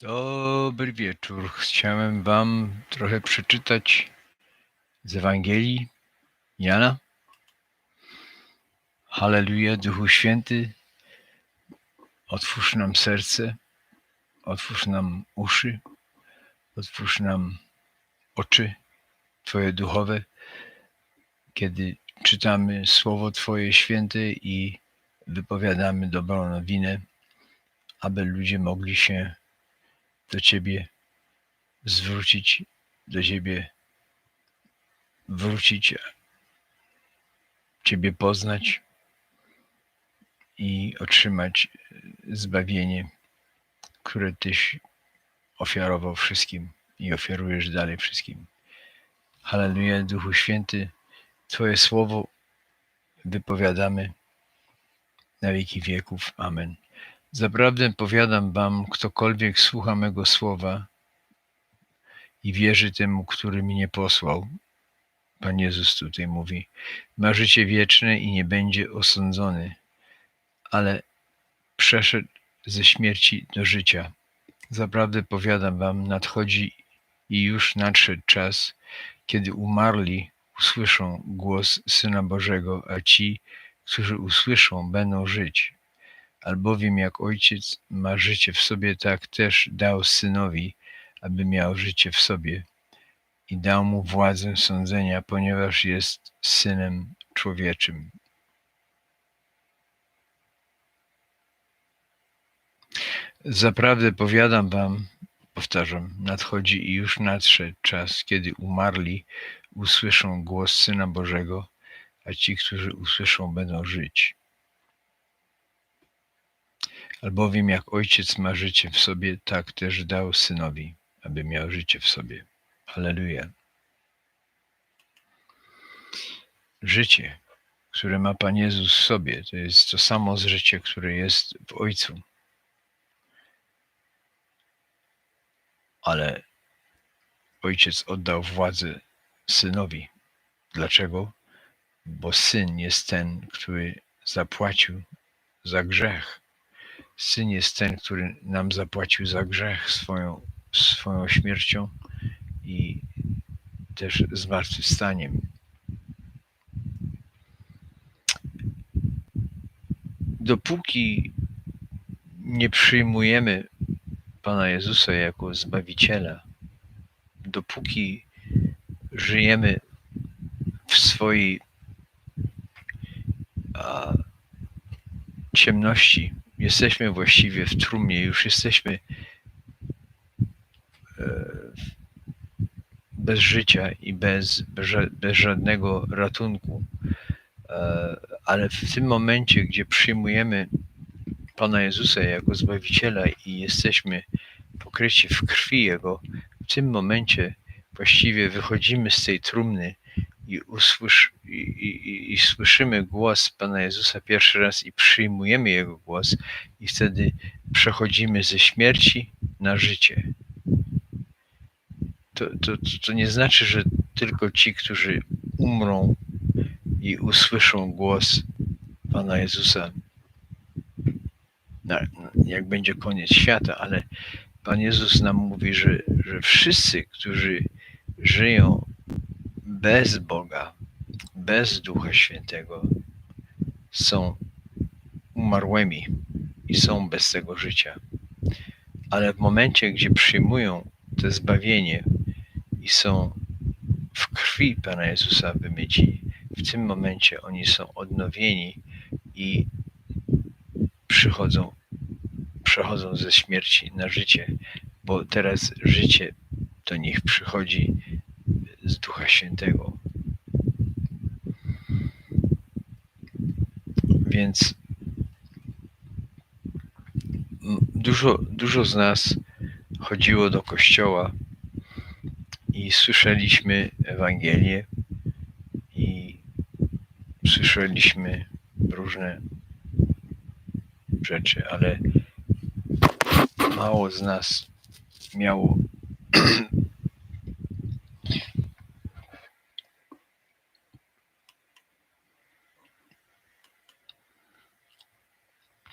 Dobry wieczór. Chciałem Wam trochę przeczytać z Ewangelii Jana. Halleluja, Duchu Święty. Otwórz nam serce, otwórz nam uszy, otwórz nam oczy Twoje duchowe, kiedy czytamy Słowo Twoje święte i wypowiadamy dobrą nowinę, aby ludzie mogli się do Ciebie zwrócić, do Ciebie wrócić, Ciebie poznać i otrzymać zbawienie, które Tyś ofiarował wszystkim i ofiarujesz dalej wszystkim. Halleluja, Duchu Święty, Twoje słowo wypowiadamy na wieki wieków. Amen. Zaprawdę powiadam wam, ktokolwiek słucha mego słowa i wierzy temu, który mnie posłał, Pan Jezus tutaj mówi, ma życie wieczne i nie będzie osądzony, ale przeszedł ze śmierci do życia. Zaprawdę powiadam wam, nadchodzi i już nadszedł czas, kiedy umarli usłyszą głos Syna Bożego, a ci, którzy usłyszą, będą żyć albowiem jak ojciec ma życie w sobie, tak też dał synowi, aby miał życie w sobie i dał mu władzę sądzenia, ponieważ jest synem człowieczym. Zaprawdę powiadam wam, powtarzam, nadchodzi i już nadszedł czas, kiedy umarli usłyszą głos Syna Bożego, a ci, którzy usłyszą, będą żyć. Albowiem jak ojciec ma życie w sobie, tak też dał synowi, aby miał życie w sobie. Halleluja. Życie, które ma Pan Jezus w sobie, to jest to samo z życie, które jest w Ojcu. Ale Ojciec oddał władzę synowi. Dlaczego? Bo syn jest ten, który zapłacił za grzech Syn jest ten, który nam zapłacił za grzech swoją, swoją śmiercią i też zmartwychwstaniem. Dopóki nie przyjmujemy Pana Jezusa jako Zbawiciela, dopóki żyjemy w swojej a, ciemności, jesteśmy właściwie w trumnie, już jesteśmy e, bez życia i bez, bez żadnego ratunku. E, ale w tym momencie, gdzie przyjmujemy Pana Jezusa jako Zbawiciela i jesteśmy pokryci w krwi Jego, w tym momencie właściwie wychodzimy z tej trumny i, usłysz, i, i, i, słyszymy głos Pana Jezusa pierwszy raz i przyjmujemy Jego głos, i wtedy przechodzimy ze śmierci na życie. To, to, to nie znaczy, że tylko ci, którzy umrą i usłyszą głos Pana Jezusa, jak będzie koniec świata, ale Pan Jezus nam mówi, że, że wszyscy, którzy żyją bez Boga, bez Ducha Świętego są umarłymi i są bez tego życia. Ale w momencie, gdzie przyjmują to zbawienie i są w krwi Pana Jezusa wymyci, w tym momencie oni są odnowieni i przychodzą, przechodzą ze śmierci na życie, bo teraz życie do nich przychodzi z Ducha Świętego. Więc dużo, dużo z nas chodziło do kościoła i słyszeliśmy Ewangelię i słyszeliśmy różne rzeczy, ale mało z nas miało